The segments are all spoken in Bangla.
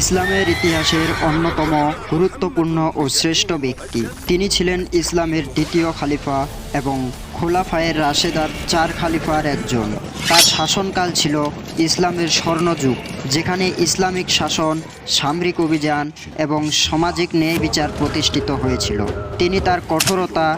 ইসলামের ইতিহাসের অন্যতম গুরুত্বপূর্ণ ও শ্রেষ্ঠ ব্যক্তি। তিনি ছিলেন ইসলামের দ্বিতীয় খালিফা এবং খোলাফায়ের রাশেদার চার খালিফার একজন। তার শাসনকাল ছিল ইসলামের স্বর্ণযুগ, যেখানে ইসলামিক শাসন, সামরিক অভিযান এবং সামাজিক ন্যায় বিচার প্রতিষ্ঠিত হয়েছিল। তিনি তার কঠোরতা,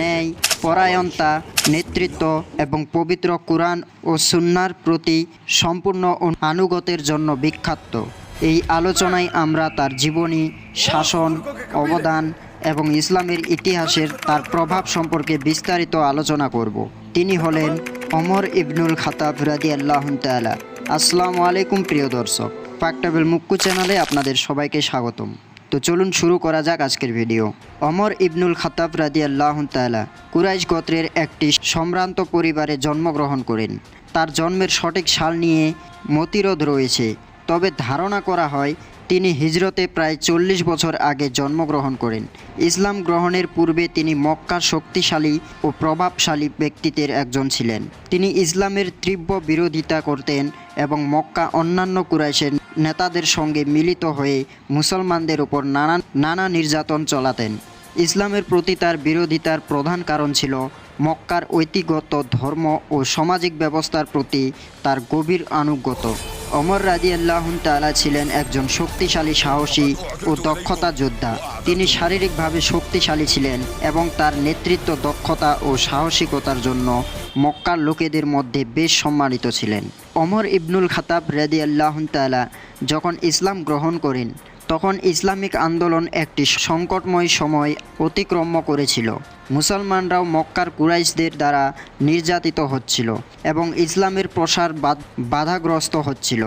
ন্যায়, পরায়ণতা, নেতৃত্ব এবং পবিত্র কোরআন ও সুন্নার প্রতি সম্পূর্ণ আনুগতের জন্য বিখ্যাত। এই আলোচনায় আমরা তার জীবনী, শাসন, অবদান এবং ইসলামের ইতিহাসের তার প্রভাব সম্পর্কে বিস্তারিত আলোচনা করব। তিনি হলেন অমর ইবনুল খাতাব রাদি আল্লাহ তালা আসসালামু আলাইকুম প্রিয় দর্শক পাকটাবেল মুক্কু চ্যানেলে আপনাদের সবাইকে স্বাগতম। তো চলুন শুরু করা যাক আজকের ভিডিও। অমর ইবনুল খাতাব রাদি আল্লাহ তালা কুরাইশ গোত্রের একটি সম্ভ্রান্ত পরিবারে জন্মগ্রহণ করেন। তার জন্মের সঠিক সাল নিয়ে মতিরোধ রয়েছে। তবে ধারণা করা হয়, তিনি হিজরতে প্রায় চল্লিশ বছর আগে জন্মগ্রহণ করেন। ইসলাম গ্রহণের পূর্বে তিনি মক্কার শক্তিশালী ও প্রভাবশালী ব্যক্তিত্বের একজন ছিলেন। তিনি ইসলামের তীব্র বিরোধিতা করতেন এবং মক্কা অন্যান্য কুরাইশের নেতাদের সঙ্গে মিলিত হয়ে মুসলমানদের উপর নানা নানা নির্যাতন চলাতেন। ইসলামের প্রতি তার বিরোধিতার প্রধান কারণ ছিল মক্কার ঐতিগত ধর্ম ও সামাজিক ব্যবস্থার প্রতি তার গভীর আনুগত অমর রাজি আল্লাহন তালা ছিলেন একজন শক্তিশালী, সাহসী ও দক্ষতা যোদ্ধা। তিনি শারীরিকভাবে শক্তিশালী ছিলেন এবং তার নেতৃত্ব দক্ষতা ও সাহসিকতার জন্য মক্কার লোকেদের মধ্যে বেশ সম্মানিত ছিলেন। অমর ইবনুল খাতাব রেদি আল্লাহন তালা যখন ইসলাম গ্রহণ করেন তখন ইসলামিক আন্দোলন একটি সংকটময় সময় অতিক্রম করেছিল। মুসলমানরাও মক্কার কুরাইশদের দ্বারা নির্যাতিত হচ্ছিল এবং ইসলামের প্রসার বাধাগ্রস্ত হচ্ছিল।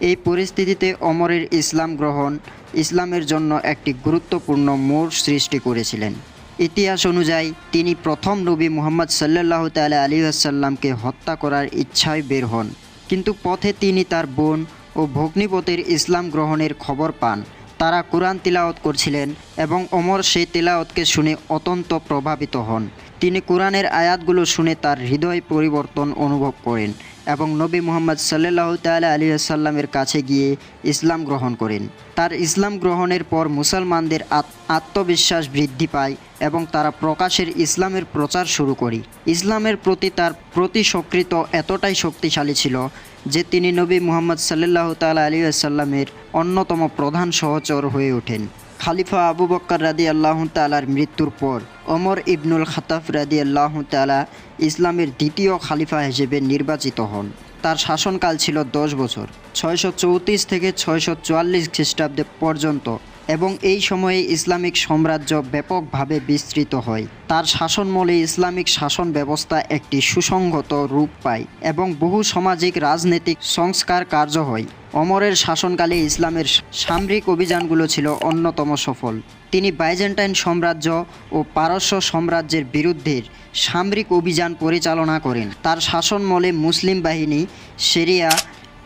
এই পরিস্থিতিতে অমরের ইসলাম গ্রহণ ইসলামের জন্য একটি গুরুত্বপূর্ণ মোড় সৃষ্টি করেছিলেন। ইতিহাস অনুযায়ী, তিনি প্রথম নবী মুহাম্মদ সাল্লাহ তালা আলী আসাল্লামকে হত্যা করার ইচ্ছায় বের হন। কিন্তু পথে তিনি তার বোন ও ভগ্নিপতির ইসলাম গ্রহণের খবর পান। তারা কোরআন তিলাওত করছিলেন এবং অমর সেই তিলাওতকে শুনে অত্যন্ত প্রভাবিত হন। তিনি কোরআনের আয়াতগুলো শুনে তার হৃদয় পরিবর্তন অনুভব করেন এবং নবী মুহাম্মদ সাল্লাহ তাল আলী আসাল্লামের কাছে গিয়ে ইসলাম গ্রহণ করেন। তার ইসলাম গ্রহণের পর মুসলমানদের আত্মবিশ্বাস বৃদ্ধি পায় এবং তারা প্রকাশের ইসলামের প্রচার শুরু করি। ইসলামের প্রতি তার প্রতি সক্রিয়ত এতটাই শক্তিশালী ছিল যে তিনি নবী মুহাম্মদ সাল্লাহ তালা আলী আসাল্লামের অন্যতম প্রধান সহচর হয়ে ওঠেন। খালিফা আবু বক্কর রাদি আল্লাহ তালার মৃত্যুর পর অমর ইবনুল খাতাফ রাদি আল্লাহ তালা ইসলামের দ্বিতীয় খালিফা হিসেবে নির্বাচিত হন। তার শাসনকাল ছিল দশ বছর, ছয়শো চৌত্রিশ থেকে ছয়শো চুয়াল্লিশ খ্রিস্টাব্দে পর্যন্ত এবং এই সময়ে ইসলামিক সাম্রাজ্য ব্যাপকভাবে বিস্তৃত হয়। তার শাসনমলে ইসলামিক শাসন ব্যবস্থা একটি সুসংহত রূপ পায় এবং বহু সামাজিক, রাজনৈতিক সংস্কার কার্য হয়। অমরের শাসনকালে ইসলামের সামরিক অভিযানগুলো ছিল অন্যতম সফল। তিনি বাইজেন্টাইন সাম্রাজ্য ও পারস্য সাম্রাজ্যের বিরুদ্ধে সামরিক অভিযান পরিচালনা করেন। তার শাসনমলে মুসলিম বাহিনী, সিরিয়া,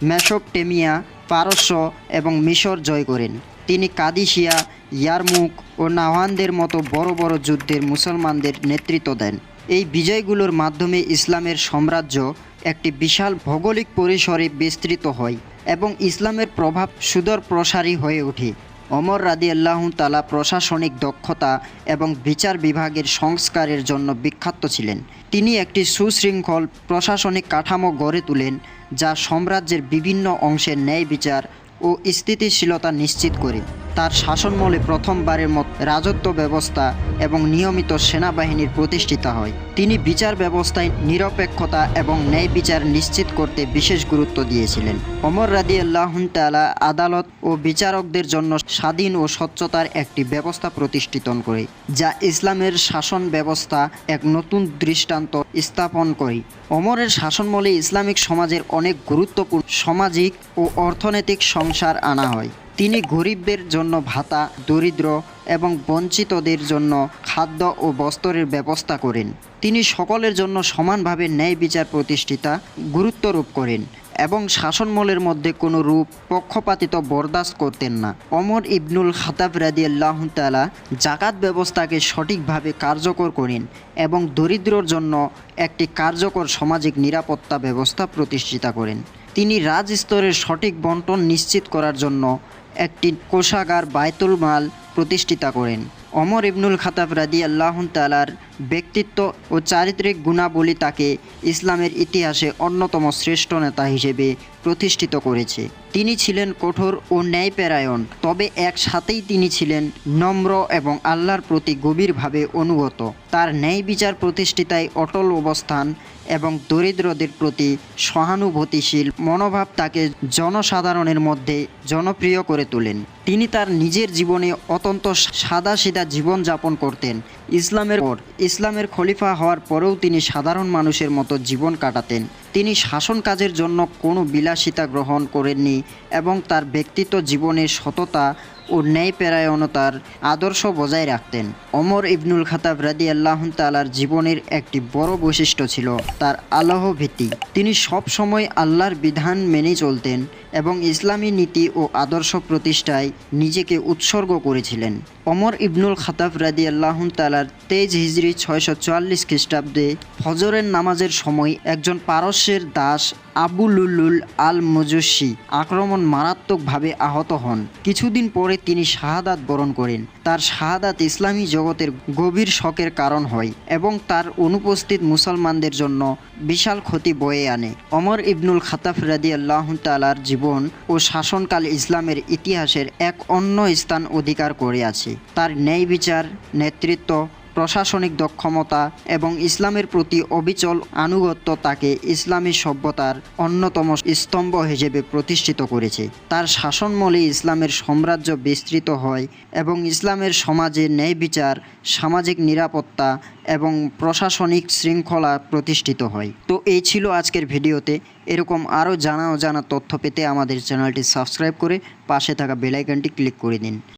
মেসোপটেমিয়া, পারস্য এবং মিশর জয় করেন। তিনি কাদিসিয়া ইয়ারমুক ও নাওয়ানদের মতো বড় বড় যুদ্ধের মুসলমানদের নেতৃত্ব দেন। এই বিজয়গুলোর মাধ্যমে ইসলামের সাম্রাজ্য একটি বিশাল ভৌগোলিক পরিসরে বিস্তৃত হয় এবং ইসলামের প্রভাব সুদূর প্রসারী হয়ে ওঠে। অমর রাদি তালা প্রশাসনিক দক্ষতা এবং বিচার বিভাগের সংস্কারের জন্য বিখ্যাত ছিলেন। তিনি একটি সুশৃঙ্খল প্রশাসনিক কাঠামো গড়ে তোলেন যা সাম্রাজ্যের বিভিন্ন অংশের ন্যায় বিচার ও স্থিতিশীলতা নিশ্চিত করে। তার শাসনমলে প্রথমবারের মত রাজত্ব ব্যবস্থা এবং নিয়মিত সেনাবাহিনীর প্রতিষ্ঠিত হয়। তিনি বিচার ব্যবস্থায় নিরপেক্ষতা এবং ন্যায় বিচার নিশ্চিত করতে বিশেষ গুরুত্ব দিয়েছিলেন। অমর রাদি আল্লাহ তালা আদালত ও বিচারকদের জন্য স্বাধীন ও স্বচ্ছতার একটি ব্যবস্থা প্রতিষ্ঠিত করে, যা ইসলামের শাসন ব্যবস্থা এক নতুন দৃষ্টান্ত স্থাপন করে। অমরের শাসনমলে ইসলামিক সমাজের অনেক গুরুত্বপূর্ণ সামাজিক ও অর্থনৈতিক সংসার আনা হয়। তিনি গরিবদের জন্য ভাতা, দরিদ্র এবং বঞ্চিতদের জন্য খাদ্য ও বস্ত্রের ব্যবস্থা করেন। তিনি সকলের জন্য সমানভাবে ন্যায় বিচার প্রতিষ্ঠিতা গুরুত্বরূপ করেন এবং শাসনমলের মধ্যে কোনো রূপ পক্ষপাতিত বরদাস্ত করতেন না। অমর ইবনুল খাতাব রাদি আল্লাহ তালা জাকাত ব্যবস্থাকে সঠিকভাবে কার্যকর করেন এবং দরিদ্রর জন্য একটি কার্যকর সামাজিক নিরাপত্তা ব্যবস্থা প্রতিষ্ঠিত করেন। তিনি রাজস্তরের সঠিক বন্টন নিশ্চিত করার জন্য একটি কোষাগার বায়তুল মাল প্রতিষ্ঠিতা করেন। অমর ইবনুল খাতাব রাদি আল্লাহ তালার ব্যক্তিত্ব ও চারিত্রিক গুণাবলী তাকে ইসলামের ইতিহাসে অন্যতম শ্রেষ্ঠ নেতা হিসেবে প্রতিষ্ঠিত করেছে। তিনি ছিলেন কঠোর ও ন্যায়পরায়ণ, তবে একসাথেই তিনি ছিলেন নম্র এবং আল্লাহর প্রতি গভীরভাবে অনুগত। তার ন্যায় বিচার প্রতিষ্ঠিতায় অটল অবস্থান এবং দরিদ্রদের প্রতি সহানুভূতিশীল মনোভাব তাকে জনসাধারণের মধ্যে জনপ্রিয় করে তোলেন। তিনি তার নিজের জীবনে অত্যন্ত সাদাসিধা জীবনযাপন করতেন। ইসলামের পর ইসলামের খলিফা হওয়ার পরেও তিনি সাধারণ মানুষের মতো জীবন কাটাতেন। তিনি শাসন কাজের জন্য কোনো বিলাসিতা গ্রহণ করেননি এবং তার ব্যক্তিত্ব জীবনের সততা ও ন্যায়পরায়ণতার আদর্শ বজায় রাখতেন। অমর ইবনুল খাতাব রাদি আল্লাহ তালার জীবনের একটি বড় বৈশিষ্ট্য ছিল তার আল্লাহ ভীতি। তিনি সব সময় আল্লাহর বিধান মেনে চলতেন এবং ইসলামী নীতি ও আদর্শ প্রতিষ্ঠায় নিজেকে উৎসর্গ করেছিলেন। অমর ইবনুল খাতাব রাদি আল্লাহ তালার তেজ হিজরি ছয়শো চুয়াল্লিশ খ্রিস্টাব্দে ফজরের নামাজের সময় একজন পারস্যের দাস আবু লুল্লুল আল মুজস্বি আক্রমণ মারাত্মকভাবে আহত হন। কিছুদিন পরে তিনি শাহাদাত বরণ করেন। তার শাহাদাত ইসলামী জগতের গভীর শকের কারণ হয় এবং তার অনুপস্থিত মুসলমানদের জন্য বিশাল ক্ষতি বয়ে আনে। অমর ইবনুল খাতাফ রাদি আল্লাহ তালার জীবন ও শাসনকাল ইসলামের ইতিহাসের এক অন্য স্থান অধিকার করে আছে। তার ন্যায় বিচার, নেতৃত্ব প্রশাসনিক দক্ষমতা এবং ইসলামের প্রতি অবিচল আনুগত্য তাকে ইসলামী সভ্যতার অন্যতম স্তম্ভ হিসেবে প্রতিষ্ঠিত করেছে। তার শাসনমলে ইসলামের সাম্রাজ্য বিস্তৃত হয় এবং ইসলামের সমাজে ন্যায় বিচার, সামাজিক নিরাপত্তা এবং প্রশাসনিক শৃঙ্খলা প্রতিষ্ঠিত হয়। তো এই ছিল আজকের ভিডিওতে। এরকম আরও জানা অজানা তথ্য পেতে আমাদের চ্যানেলটি সাবস্ক্রাইব করে পাশে থাকা বেলাইকনটি ক্লিক করে দিন।